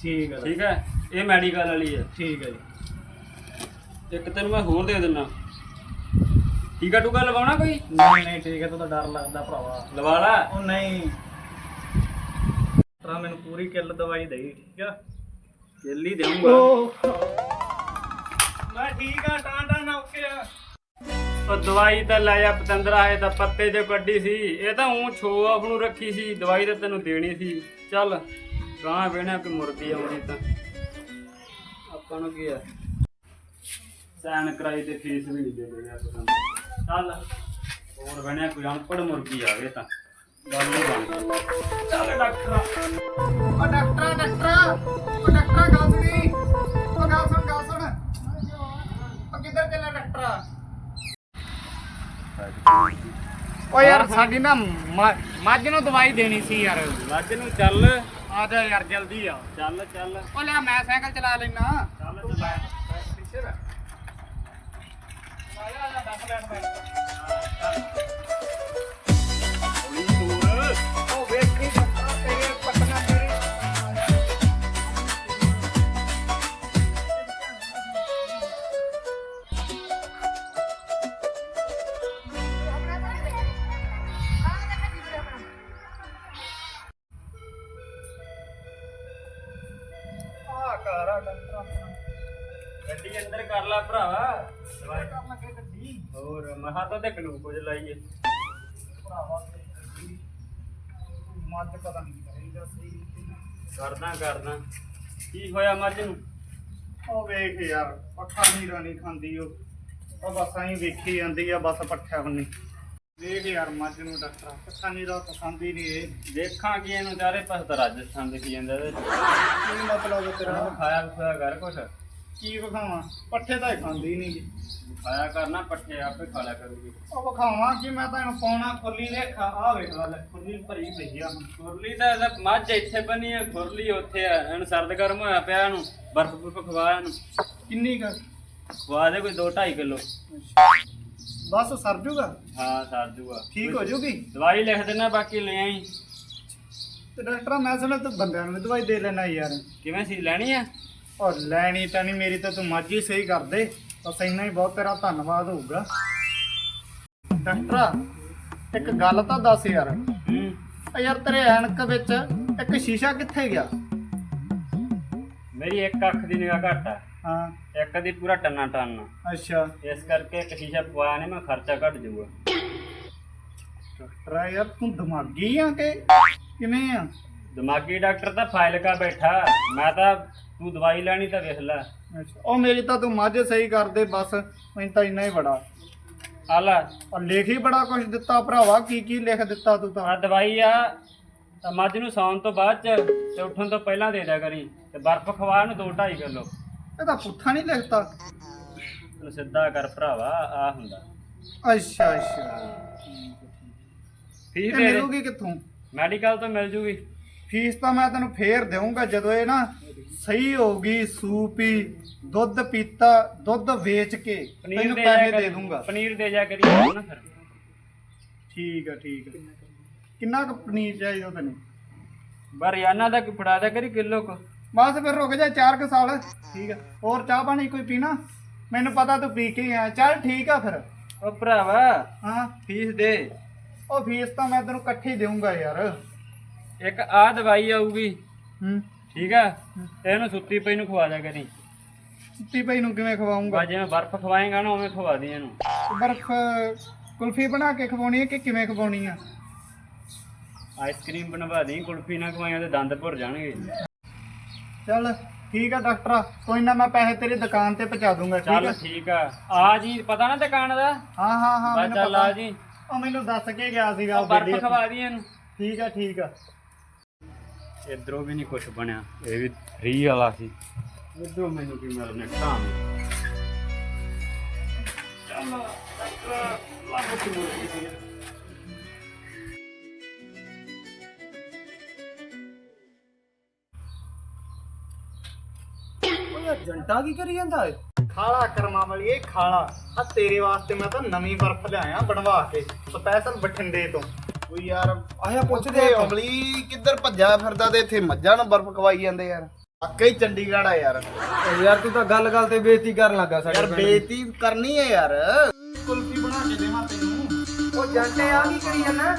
ਠੀਕ ਹੈ ਠੀਕ ਹੈ? ਇਹ ਮੈਡੀਕਲ ਵਾਲੀ ਹੈ। ਠੀਕ ਹੈ ਜੀ। ਇੱਕ ਤੈਨੂੰ ਮੈਂ ਹੋਰ ਦੇ ਦਿੰਨਾ। ਟੀਕਾ ਟੂਕਾ ਲਵਾਉਣਾ ਕੋਈ? ਨਹੀਂ ਨਹੀਂ ਠੀਕ ਹੈ ਤੂੰ ਤਾਂ ਡਰ ਲੱਗਦਾ ਭਰਾਵਾ। ਲਵਾ ਲਾ। ਉਹ ਨਹੀਂ। ਤਰਾ ਮੈਨੂੰ ਪੂਰੀ ਕਿੱਲ ਦਵਾਈ ਦੇਈ ਠੀਕ ਆ? ਜਲਦੀ ਦੇਵਾਂਗਾ ਮੈਂ ਠੀਕ ਆ ਟਾਂ ਟਾਂ ਨਾ ਓਕੇ ਆ। ਉਹ ਦਵਾਈ ਤਾਂ ਲੈ ਜਾ ਪਤੰਦਰਾ ਹੈ ਤਾਂ ਪੱਤੇ ਜੋ ਕੱਢੀ ਸੀ। ਇਹ ਤਾਂ ਉਹ ਛੋ ਆਫ ਨੂੰ ਰੱਖੀ ਸੀ ਦਵਾਈ ਤਾਂ ਤੈਨੂੰ ਦੇਣੀ ਸੀ। ਚੱਲ ਗਾਂ ਵੇਣਾ ਕਿ ਮੁਰਗੀ ਆਉਣੀ ਤਾਂ। ਆਪਾਂ ਨੂੰ ਕੀ ਆ? ਸੈਨ ਕਰਾਈ ਤੇ ਫੀਸ ਵੀ ਨਹੀਂ ਦੇ ਦੇਗਾ ਪਤੰਦਰ। ਚੱਲ ਹੋਰ ਵੇਣਾ ਕੋਈ ਅਨਪੜ ਮੁਰਗੀ ਆਵੇ ਤਾਂ। ਗੱਲ ਨਹੀਂ ਬਣਦੀ ਚੱਲ ਡਾਕਟਰ ਉਹ ਡਾਕਟਰ ਡਾਕਟਰ ਉਹ ਡਾਕਟਰ ਗੱਲ ਸੁਣੀ ਉਹ ਗੱਲ ਸੁਣ ਗੱਲ ਸੁਣ ਉਹ ਕਿੱਧਰ ਚੱਲਿਆ ਡਾਕਟਰ ਓ ਯਾਰ ਸਾਡੀ ਨਾ ਮ- ਮੱਝ ਨੂੰ ਦਵਾਈ ਦੇਣੀ ਸੀ ਯਾਰ। ਲੱਜ ਨੂੰ ਚੱਲ। ਆ ਜਾ ਯਾਰ ਜਲਦੀ ਆ। ਚੱਲ ਚੱਲ। ਓ ਲੈ ਮੈਂ ਸਾਈਕਲ ਚਲਾ ਲੈਣਾ ਚੱਲ ਚਲਾ। ਪਿੱਛੇ ਆ ਜਾ ਆ ਜਾ ਦੱਸ ਬੈਠ ਬੈਠ। ਗੱਡੀ ਅੰਦਰ ਕਰ ਲੈ ਭਰਾਵਾ ਦਵਾਈ ਕਰ ਲੱਗੇ ਗੱਡੀ ਹੋਰ ਮਹਾ ਤਾਂ ਤੇ ਗਲੂਕੋਜ਼ ਲਾਈਏ। ਭਰਾਵਾ ਗੱਡੀ ਪਤਾ ਨਹੀਂ ਕਰੇਗਾ ਸਹੀ ਕਰਦਾ ਕਰਦਾ। ਕੀ ਹੋਇਆ ਮੱਝ ਨੂੰ? ਉਹ ਵੇਖ ਯਾਰ ਪੱਠਾ ਨੀਰਾ ਰਾਣੀ ਖਾਂਦੀ ਉਹ। ਉਹ ਬਸ ਐਂ ਵੇਖੀ ਜਾਂਦੀ ਆ, ਬਸ ਪੱਠਾ ਬੰਨੀ ਵੇਖ ਯਾਰ ਮੱਝ ਨੂੰ ਡਾਕਟਰ ਪੱਠਾ ਨੀਰਾ ਪਸੰਦ ਹੀ ਨਹੀਂ ਇਹ। ਦੇਖਾਂ ਕੀ ਇਹਨੂੰ ਚਾਰੇ ਪਾਸੇ ਤਾਂ ਰਾਜਸਥਾਨ ਦੇ ਕੀ ਜਾਂਦਾ ਇਹਦੇ ਚ। ਕੀ ਮਤਲਬ ਤੇਰਾ? ਤੈਨੂੰ ਖਾਇਆ ਖੁਆ ਕਰ ਕੁਛ। ਕੀ ਵਿਖਾਵਾਂ? ਪੱਠੇ ਤਾਂ ਇਹ ਖਾਂਦੀ ਨਹੀਂ ਗੀ ਖਾਇਆ ਕਰਨਾ ਪੱਠੇ ਆਪੇ ਖਾ ਲਿਆ ਕਰੂਗੀ। ਉਹ ਵਿਖਾਵਾਂ ਕਿ ਮੈਂ ਤਾਂ ਇਹਨੂੰ ਪਾਉਣਾ ਖੁਰਲੀ ਵੇਖਾ ਆ ਵੇਖ ਲੈ ਖੁਰਲੀ ਭਰੀ ਪਈ ਆ। ਹੁਣ ਖੁਰਲੀ ਤਾਂ ਇਹਦਾ ਮੱਝ ਇੱਥੇ ਬਣੀ ਆ ਖੁਰਲੀ ਉੱਥੇ ਆ ਇਹਨੂੰ ਸਰਦ ਗਰਮ ਹੋਇਆ ਪਿਆ ਇਹਨੂੰ ਬਰਫ ਬੁਰਫ ਖਵਾ ਇਹਨੂੰ। ਕਿੰਨੀ ਕੁ? ਖਵਾ ਦੇ ਕੋਈ 2.5 ਕਿਲੋ। ਬਸ ਸਰ ਜੂਗਾ? ਹਾਂ ਸਰ ਜੂਗਾ। ਠੀਕ ਹੋ ਜੂਗੀ? ਦਵਾਈ ਲਿਖ ਦੇਣਾ ਬਾਕੀ ਲੈ ਆਈ। ਤੇ ਡਾਕਟਰ ਮੈਂ ਸੁਣਿਆ ਤੂੰ ਬੰਦਿਆਂ ਨੂੰ ਵੀ ਦਵਾਈ ਦੇ ਲੈਣਾ ਯਾਰ। ਕਿਵੇਂ ਸੀ ਲੈਣੀ ਆ? ਔਰ ਲੈਣੀ ਤਾਂ ਨਹੀਂ ਮੇਰੀ ਤਾਂ ਤੂੰ ਹੀ ਸਹੀ ਕਰ ਦੇ। ਬਸ ਇੰਨਾ ਹੀ ਬਹੁਤ ਤੇਰਾ ਧੰਨਵਾਦ ਹੋਊਗਾ। ਡਾਕਟਰ ਇੱਕ ਗੱਲ ਤਾਂ ਦੱਸ ਯਾਰ। ਹੂੰ। ਆ ਯਾਰ ਤੇਰੇ ਐਨਕ ਵਿੱਚ ਇੱਕ ਸ਼ੀਸ਼ਾ ਕਿੱਥੇ ਗਿਆ? ਮੇਰੀ ਇੱਕ ਅੱਖ ਦੀ ਨਿਗਾਹ ਘੱਟ ਆ। ਹਾਂ। ਇੱਕ ਦੀ ਪੂਰਾ ਟੰਨਾ ਟੰਨ। ਅੱਛਾ। ਇਸ ਕਰਕੇ ਇੱਕ ਸ਼ੀਸ਼ਾ ਪਵਾਇਆ ਨੇ ਮੈਂ ਖਰਚਾ ਘਟ ਜਾਊਗਾ। ਡਾਕਟਰ ਆ ਯਾਰ ਤੂੰ ਦਿਮਾਗੀ ਆ ਕਿ ਕਿਵੇਂ ਆ? ਦਿਮਾਗੀ ਡਾਕਟਰ ਤਾਂ ਫਾਈਲ ਕਾ ਬੈਠਾ। ਮੈਂ ਤਾਂ ਤੂੰ ਦਵਾਈ ਲੈਣੀ ਤਾਂ ਵੇਖ ਲੈ। ਅੱਛਾ। ਉਹ ਮੇਰੀ ਤਾਂ ਤੂੰ ਮੱਝ ਸਹੀ ਕਰ ਦੇ ਬਸ। ਮੈਨੂੰ ਤਾਂ ਇੰਨਾ ਹੀ ਬੜਾ। ਆ ਲੈ। ਔਰ ਲਿਖ ਹੀ ਬੜਾ ਕੁਝ ਦਿੱਤਾ ਭਰਾਵਾ। ਕੀ ਕੀ ਲਿਖ ਦਿੱਤਾ ਤੂੰ ਤਾਂ? ਆ ਦਵਾਈ ਆ। ਤਾਂ ਮੱਝ ਨੂੰ ਸੌਣ ਤੋਂ ਬਾਅਦ ਚ ਤੇ ਉੱਠਣ ਤੋਂ ਪਹਿਲਾਂ ਦੇ ਦਿਆ ਕਰੀ। ਤੇ ਬਰਫ਼ ਖਵਾ ਨੂੰ 2 2.5 ਕਿਲੋ। ਇਹ ਤਾਂ ਪੁੱਠਾ ਨਹੀਂ ਲਿਖਤਾ। ਤੂੰ ਸਿੱਧਾ ਕਰ ਭਰਾਵਾ ਆ ਹੁੰਦਾ। ਅੱਛਾ ਅੱਛਾ। ਫੀਸ ਦੇ ਦੇ। ਮਿਲੂਗੀ ਕਿੱਥੋਂ? ਮੈਡੀਕਲ ਤੋਂ ਮਿਲ ਜੂਗੀ। ਫੀਸ ਤਾਂ ਮੈਂ ਤੈਨੂੰ ਫੇਰ ਦੇਵਾਂਗਾ ਜਦੋਂ ਇਹ ਨਾ ਸਹੀ ਹੋਊਗੀ ਸੂਪੀ ਦੁੱਧ ਪੀਤਾ ਦੁੱਧ ਵੇਚ ਕੇ ਪਨੀਰ ਤੈਨੂੰ ਦੇ ਪੈਸੇ ਦੇ ਦੂੰਗਾ ਪਨੀਰ ਦੇ ਜਾ ਕਰੀ ਨਾ ਫਿਰ। ਠੀਕ ਆ ਠੀਕ ਆ। ਕਿੰਨਾ ਕੁ ਪਨੀਰ ਚਾਹੀਦਾ ਤੈਨੂੰ? ਬਰਿਆਨਾ ਦਾ ਕੋਈ ਫੜਾ ਦਿਆ ਕਰੀ ਕਿਲੋ ਕੋ। ਬਸ ਫਿਰ ਰੁਕ ਜਾ ਚਾਰ ਕੁ ਸਾਲ। ਠੀਕ ਆ। ਹੋਰ ਚਾਹ ਪਾਣੀ ਕੋਈ ਪੀਣਾ? ਮੈਨੂੰ ਪਤਾ ਤੂੰ ਪੀ ਕੇ ਆ ਚੱਲ ਠੀਕ ਆ ਫਿਰ। ਉਹ ਭਰਾਵਾ ਹਾਂ। ਫੀਸ ਦੇ। ਉਹ ਫੀਸ ਤਾਂ ਮੈਂ ਤੈਨੂੰ ਇਕੱਠੀ ਦੇਵਾਂਗਾ ਯਾਰ। ਇੱਕ ਆ ਦਵਾਈ ਆਊਗੀ। ਹੂੰ। ਠੀਕ ਆ? ਇਹਨੂੰ ਸੁੱਤੀ ਪਈ ਨੂੰ ਖਵਾ ਦਿਆ ਕਰੀ। ਸੁੱਤੀ ਪਈ ਨੂੰ ਕਿਵੇਂ ਖਵਾਉਂਗਾ ਜਿਵੇਂ ਬਰਫ਼ ਖਵਾਏਗਾ ਨਾ ਉਵੇਂ ਖਵਾ ਦੀ ਇਹਨੂੰ। ਬਰਫ ਕੁਲਫੀ ਬਣਾ ਕੇ ਖਵਾਉਣੀ ਹੈ ਕਿ ਕਿਵੇਂ ਖਵਾਉਣੀ ਆ? ਆਈਸਕ੍ਰੀਮ ਬਣਵਾ ਦੀ ਕੁਲਫੀ ਨਾ ਖਵਾਏਗਾ ਤੇ ਦੰਦ ਭੁਰ ਜਾਣਗੇ। ਚੱਲ ਠੀਕ ਆ ਡਾਕਟਰਾ ਕੋਈ ਨਾ ਮੈਂ ਪੈਸੇ ਤੇਰੀ ਦੁਕਾਨ ਤੇ ਪਹੁੰਚਾ ਦੂੰਗਾ ਠੀਕ ਚੱਲ ਆ? ਠੀਕ ਆ। ਆ ਜੀ ਪਤਾ ਨਾ ਦੁਕਾਨ ਦਾ? ਹਾਂ ਹਾਂ ਹਾਂ ਬਾ ਮੈਨੂੰ ਚੱਲ ਆ ਪਤਾ ਜੀ। ਉਹ ਮੈਨੂੰ ਦੱਸ ਕੇ ਗਿਆ ਸੀਗਾ ਉਹ ਬਰਫ਼ ਖਵਾ ਦੀ ਇਹਨੂੰ। ਠੀਕ ਆ ਠੀਕ ਆ। ਇਧਰੋਂ ਵੀ ਨਹੀਂ ਕੁਝ ਬਣਿਆ ਇਹ ਵੀ ਫ੍ਰੀ ਵਾਲਾ ਸੀ। ਇਧਰੋਂ ਮੈਨੂੰ ਕੀ ਮਿਲਣਾ ਕੰਮ ਚੱਲ ਲੱਗ ਕੇ ਮੁਰਗੀ ਓਏ ਜੰਟਾ ਕੀ ਕਰੀ ਜਾਂਦਾ ਏ? ਖਾਲਾ ਕਰਮਾ ਵਾਲੀ ਇਹ ਖਾਲਾ। ਆ ਤੇਰੇ ਵਾਸਤੇ ਮੈਂ ਤਾਂ ਨਵੀਂ ਬਰਫ਼ ਲਿਆਇਆ ਬਣਵਾ ਕੇ ਸਪੈਸ਼ਲ ਬਠਿੰਡੇ ਤੋਂ। ਓ ਯਾਰ ਆਇਆ ਪੁੱਛਦੇ ਆ ਅਮਲੀ ਕਿੱਧਰ ਭੱਜਿਆ ਫਿਰਦਾ ਤੇ ਇੱਥੇ ਮੱਝਾਂ ਨੂੰ ਬਰਫ਼ ਖਵਾਈ ਜਾਂਦੇ ਯਾਰ। ਅੱਕੇ ਹੀ ਚੰਡੀਗੜ੍ਹ ਆ ਯਾਰ। ਓ ਯਾਰ ਤੂੰ ਤਾਂ ਗੱਲ ਗੱਲ ਤੇ ਬੇਇੱਜ਼ਤੀ ਕਰਨ ਲੱਗਾ ਸਾਡੇ ਯਾਰ ਪਿੰਡ। ਦੀ। ਬੇਇੱਜ਼ਤੀ ਕਰਨੀ ਹੈ ਯਾਰ। ਕੁਲਫੀ ਬਣਾ ਕੇ ਦੇਵਾਂ ਤੈਨੂੰ। ਉਹ ਜੰਟੇ ਆ ਕੀ ਕਰੀ ਜਾਂਦਾ?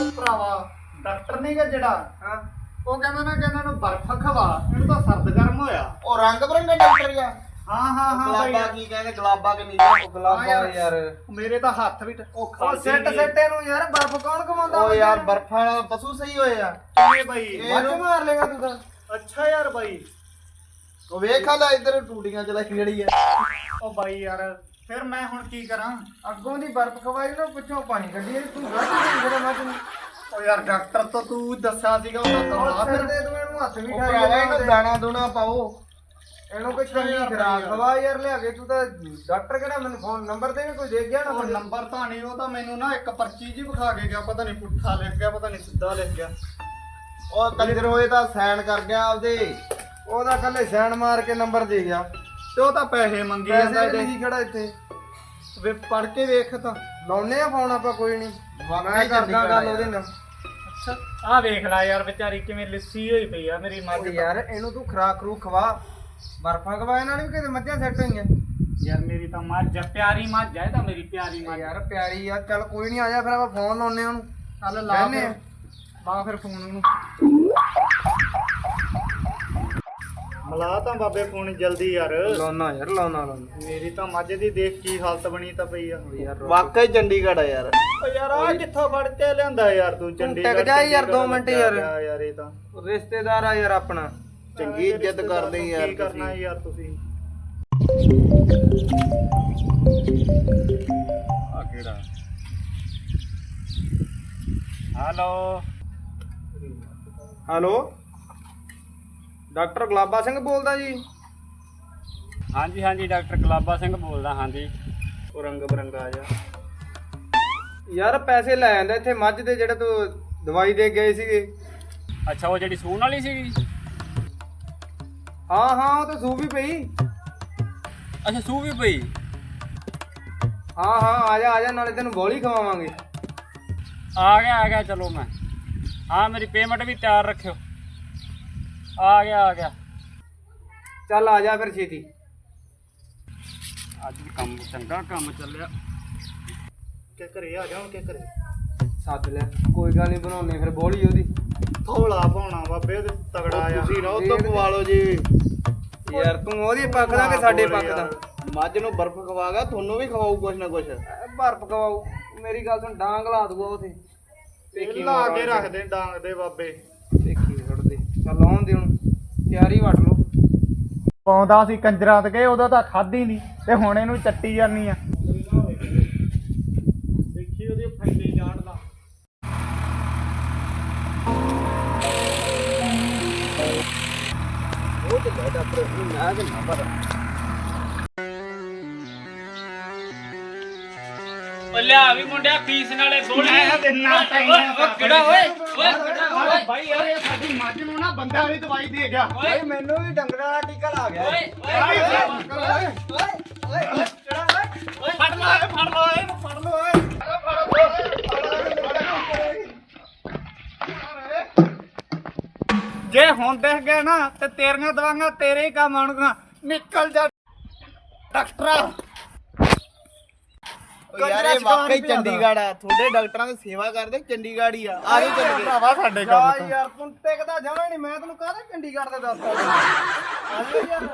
ਉਹ ਭਰਾਵਾ ਡਾਕਟਰ ਨਹੀਂਗਾ ਜਿਹੜਾ। ਹਾਂ। ਉਹ ਕਹਿੰਦਾ ਨਾ ਕਹਿੰਦਾ ਨੂੰ ਬਰਫ਼ ਖਵਾ। ਇਹਨੂੰ ਤਾਂ ਸਰਦ ਗਰਮ ਹੋਇਆ। ਉਹ ਰੰਗ ਬਰੰਗਾ ਡਾਕਟਰ ਆ। ਹਾਂ ਹਾਂ ਹਾਂ ਗੁਲਾਬਾ ਬਾਈ ਕੀ ਕਹਿੰਦੇ? ਗੁਲਾਬਾ ਕਿ ਉਹ ਗੁਲਾਬਾ ਯਾਰ ਮੇਰੇ ਤਾਂ ਹੱਥ ਵੀ ਉਹ ਸੈੱਟ। ਸੈੱਟੇ ਨੂੰ ਯਾਰ ਬਰਫ਼ ਕੌਣ ਕਮਾਉਂਦਾ ਉਹ ਯਾਰ ਬਰਫ਼ ਵਾਲਾ ਪਸ਼ੂ ਸਹੀ ਹੋਏ ਆ ਕਿਵੇਂ ਬਾਈ ਮੱਝ ਮਾਰ ਲੇਗਾ ਤੂੰ ਤਾਂ। ਅੱਛਾ ਯਾਰ ਬਾਈ ਉਹ ਵੇਖ ਲੈ ਇੱਧਰ ਟੂਟੀਆਂ ਚਲਾਈ ਜਿਹੜੀ ਆ। ਉਹ ਬਾਈ ਯਾਰ ਫਿਰ ਮੈਂ ਹੁਣ ਕੀ ਕਰਾਂ? ਅੱਗੋਂ ਦੀ ਬਰਫ਼ ਖਵਾਈ ਨਾ ਪਿੱਛੋਂ ਪਾਣੀ ਕੱਢੀ ਤੂੰ ਨਹੀਂ ਜਿਹੜਾ ਮੱਝ ਨੂੰ ਉਹ ਯਾਰ ਡਾਕਟਰ ਤੋਂ ਤੂੰ ਦੱਸਿਆ ਸੀਗਾ ਉਹ ਤਾਂ ਫਿਰ ਦੇ ਤੂੰ ਇਹਨੂੰ ਹੱਥ ਵੀ ਠਾਈ ਭਰਾਵਾ ਇਹਨੂੰ ਦਾਣਾ ਦੂਣਾ ਪਾਓ। ਇਹਨੂੰ ਕੋਈ ਚੰਗੀ ਖਰਾਕ ਖਵਾ ਯਾਰ। ਲਿਆ ਕੇ ਤੂੰ ਤਾਂ ਡਾਕਟਰ ਕਿਹੜਾ ਮੈਨੂੰ ਫੋਨ ਨੰਬਰ ਦੇ ਕੋਈ ਦੇ ਗਿਆ ਨਾ ਉਹ ਨੰਬਰ ਤਾਂ ਨਹੀਂ ਉਹ ਤਾਂ ਮੈਨੂੰ ਨਾ ਇੱਕ ਪਰਚੀ ਜੀ ਵਿਖਾ ਕੇ ਗਿਆ ਪਤਾ ਨਹੀਂ ਪੁੱਠਾ ਲਿਖ ਗਿਆ ਪਤਾ ਨਹੀਂ ਸਿੱਧਾ ਲਿਖ ਗਿਆ। ਉਹ ਕੰਜਰ ਹੋਏ ਤਾਂ ਸਾਈਨ ਕਰ ਗਿਆ ਆਪਦੇ। ਉਹਦਾ ਕੱਲੇ ਸੈਣ ਮਾਰ ਕੇ ਨੰਬਰ ਦੇ ਗਿਆ। ਤੇ ਉਹ ਤਾਂ ਪੈਸੇ ਮੰਗੀ ਜਾਂਦਾ ਇਹਦੇ। ਨਹੀਂ ਖੜਾ ਇੱਥੇ। ਵੇ ਪੜ ਕੇ ਵੇਖ ਤਾਂ। ਲਾਉਨੇ ਆ ਫੋਨ ਆਪਾਂ ਕੋਈ ਨਹੀਂ। ਮੈਂ ਕਰਦਾ ਗੱਲ ਉਹਦੇ ਨਾਲ। ਆ ਵੇਖ ਲੈ ਯਾਰ ਵਿਚਾਰੀ ਕਿਵੇਂ ਲਿੱਸੀ ਹੋਈ ਪਈ ਆ ਮੇਰੀ ਮੱਝ ਤਾਂ। ਯਾਰ ਇਹਨੂੰ ਤੂੰ ਖਰਾਕ ਖਰੂ ਖਵਾ। ਬਰਫਾਂ ਖਵਾਏ ਨਾਲ ਵੀ ਕਿਤੇ ਮੱਝਾਂ ਸੈੱਟ ਹੋਈਆਂ। ਯਾਰ ਮੇਰੀ ਤਾਂ ਮੱਝ ਆ, ਪਿਆਰੀ ਮੱਝ ਆ ਇਹ ਤਾਂ ਮੇਰੀ ਪਿਆਰੀ ਮੱਝ। ਯਾਰ ਪਿਆਰੀ ਆ। ਚੱਲ ਕੋਈ ਨਹੀਂ ਆ ਜਾ ਫਿਰ ਆਪਾਂ ਫੋਨ ਲਾਉਨੇ ਆ ਉਹਨੂੰ। ਚੱਲ ਲਾ ਆ। ਲਾ ਫਿਰ ਫੋਨ ਉਹਨੂੰ। ਮਲਾ ਤਾਂ ਬਾਬੇ ਫੋਨ ਜਲਦੀ ਯਾਰ। ਲਾਉਣਾ ਯਾਰ ਲਾਉਣਾ ਲਾਉਣਾ। ਮੇਰੀ ਤਾਂ ਮੱਝ ਦੀ ਦੇਖ ਕੀ ਹਾਲਤ ਬਣੀ ਤਾਂ ਪਈ ਆ। ਯਾਰ ਵਾਕਈ ਚੰਡੀਗੜ੍ਹ ਆ ਯਾਰ। ਓ ਯਾਰ ਆ ਕਿੱਥੋਂ ਫੜ ਕੇ ਲਿਆਂਦਾ ਯਾਰ ਤੂੰ ਚੰਡੀਗੜ੍ਹ? ਟਿਕ ਜਾ ਯਾਰ, ਚੰਡੀਗੜ੍ਹ ਦੋ ਮਿੰਟ ਯਾਰ। ਯਾਰ ਇਹ ਤਾਂ। ਰਿਸ਼ਤੇਦਾਰ ਆ ਯਾਰ ਆਪਣਾ। ਚੰਗੀ ਇੱਜ਼ਤ ਕਰਦੇ ਯਾਰ ਕੀ ਕਰਨਾ। ਯਾਰ ਤੁਸੀਂ? ਆ ਕਿਹੜਾ? Hello? Hello? Doctor Gulaba Singh ਬੋਲਦਾ ਜੀ? ਹਾਂਜੀ ਹਾਂਜੀ ਡਾਕਟਰ ਗੁਲਾਬਾ ਸਿੰਘ ਬੋਲਦਾ ਹਾਂਜੀ। ਉਹ ਰੰਗ ਬਰੰਗਾ ਜਾ ਯਾਰ ਪੈਸੇ ਲੈ ਜਾਂਦਾ ਇੱਥੇ ਮੱਝ ਦੇ ਜਿਹੜੇ ਤੂੰ ਦਵਾਈ ਦੇ ਗਏ ਸੀਗੇ। ਅੱਛਾ ਉਹ ਜਿਹੜੀ ਸੂਣ ਵਾਲੀ ਸੀਗੀ? ਹਾਂ ਹਾਂ ਉਹ ਤਾਂ ਸੂ ਵੀ ਪਈ। ਅੱਛਾ ਸੂ ਵੀ ਪਈ? ਹਾਂ ਹਾਂ ਆ ਜਾ ਆ ਜਾ ਨਾਲੇ ਤੈਨੂੰ ਗੋਲੀ ਖਵਾਵਾਂਗੇ। ਆ ਗਿਆ ਆ ਗਿਆ ਚਲੋ ਮੈਂ। ਹਾਂ ਮੇਰੀ ਪੇਮੈਂਟ ਵੀ ਤਿਆਰ ਰੱਖਿਓ। ਆ ਗਿਆ ਆ ਗਿਆ। ਚੱਲ ਆ ਜਾ ਫਿਰ ਛੇਤੀ। ਅੱਜ ਕੰਮ ਚੰਗਾ ਕੰਮ ਚੱਲਿਆ। ਕਿ ਘਰੇ ਆ ਜਾਣ ਕਿ ਘਰੇ? ਸੱਦ ਲੈ। ਕੋਈ ਗੱਲ ਨਹੀਂ ਬਣਾਉਣੇ ਫਿਰ ਬੋਲੀ ਉਹਦੀ। ਥੋੜਾ ਪਾਉਣਾ ਬਾਬੇ ਉਹਦੇ ਤਗੜਾ ਆ। ਤੁਸੀਂ ਨਾ ਉਤੋਂ ਪਵਾ ਲਓ ਜੀ। ਯਾਰ ਤੂੰ ਉਹਦੀ ਪੱਕ ਦਾ ਕਿ ਸਾਡੇ ਪੱਕ ਦਾ? ਮੱਝ ਨੂੰ ਬਰਫ਼ ਖਵਾਗਾ ਤੁਹਾਨੂੰ ਵੀ ਖਵਾਊ ਕੁਛ ਨਾ ਕੁਛ। ਬਰਫ ਖਵਾਉ ਮੇਰੀ ਗੱਲ ਸੁਣ ਡਾਂਗ ਲਾ ਦੂਗਾ ਉਥੇ। ਲਾ ਕੇ ਰੱਖਦੇ ਡਾਂਗ ਦੇ ਬਾਬੇ। ਚੱਲ ਆਉਣ ਦਿਓ ਤਿਆਰੀ ਵਟ ਲਓ। ਪਾਉਂਦਾ ਸੀ ਕੰਜਰਾਂ ਤੇ ਗਏ ਉਹਦਾ ਤਾਂ ਖਾਦੀ ਨਹੀਂ ਤੇ ਹੁਣ ਇਹਨੂੰ ਚੱਟੀ ਜਾਨੀ ਆ। ਦੇਖੀ ਉਹਦੇ ਫੰਡੇ ਜਾਣਦਾ ਉਹ ਤੇ ਲੈ ਡਾਕਟਰ ਉਹ ਨਾ ਦੇ ਨਾ ਪਰ ਲਿਆ ਵੀ ਮੁੰਡਿਆ ਫੀਸ ਨਾਲੇ ਸੋਹਣੇ ਆ ਤੇ ਨਾ ਕਿਹੜਾ ਓਏ ਓਏ। ਓਏ ਭਾਈ ਯਾਰ ਸਾਡੀ ਮੱਝ ਨੂੰ ਨਾ ਬੰਦਾ ਵਾਲੀ ਦਵਾਈ ਦੇ ਗਿਆ। ਭਾਈ ਮੈਨੂੰ ਵੀ ਡੰਗਰਾਂ ਦਾ ਟੀਕਾ ਲਾ ਗਿਆ। ਓਏ ਓਏ ਫੜ ਲਓ ਇਹ, ਫੜ ਲਓ ਇਹ, ਫੜ ਲਓ ਇਹ। ਜੇ ਹੁਣ ਦੇਖ ਗਏ ਨਾ ਤੇ ਤੇਰੀਆਂ ਦਵਾਈਆਂ ਤੇਰੇ ਹੀ ਕੰਮ ਆਉਣਗੀਆਂ। ਨਿਕਲ ਜਾ ਡਾਕਟਰਾ ਯਾਰ ਵਾਕਈ ਚੰਡੀਗੜ੍ਹ ਆ। ਤੁਹਾਡੇ ਡਾਕਟਰਾਂ ਦੀ ਸੇਵਾ ਕਰਦੇ ਚੰਡੀਗੜ੍ਹ ਹੀ ਆ। ਆ ਜਾਓ ਚੱਲ ਗਏ ਭਰਾਵਾ ਸਾਡੇ ਕੰਮ ਤੋਂ। ਯਾਰ ਤੂੰ ਟਿਕਦਾ ਜਮਾ ਨਹੀਂ। ਮੈਂ ਤੈਨੂੰ ਕਾਹਦੇ ਚੰਡੀਗੜ੍ਹ ਦੇ ਦੱਸਦਾ ਆ ਜਾ ਯਾਰ।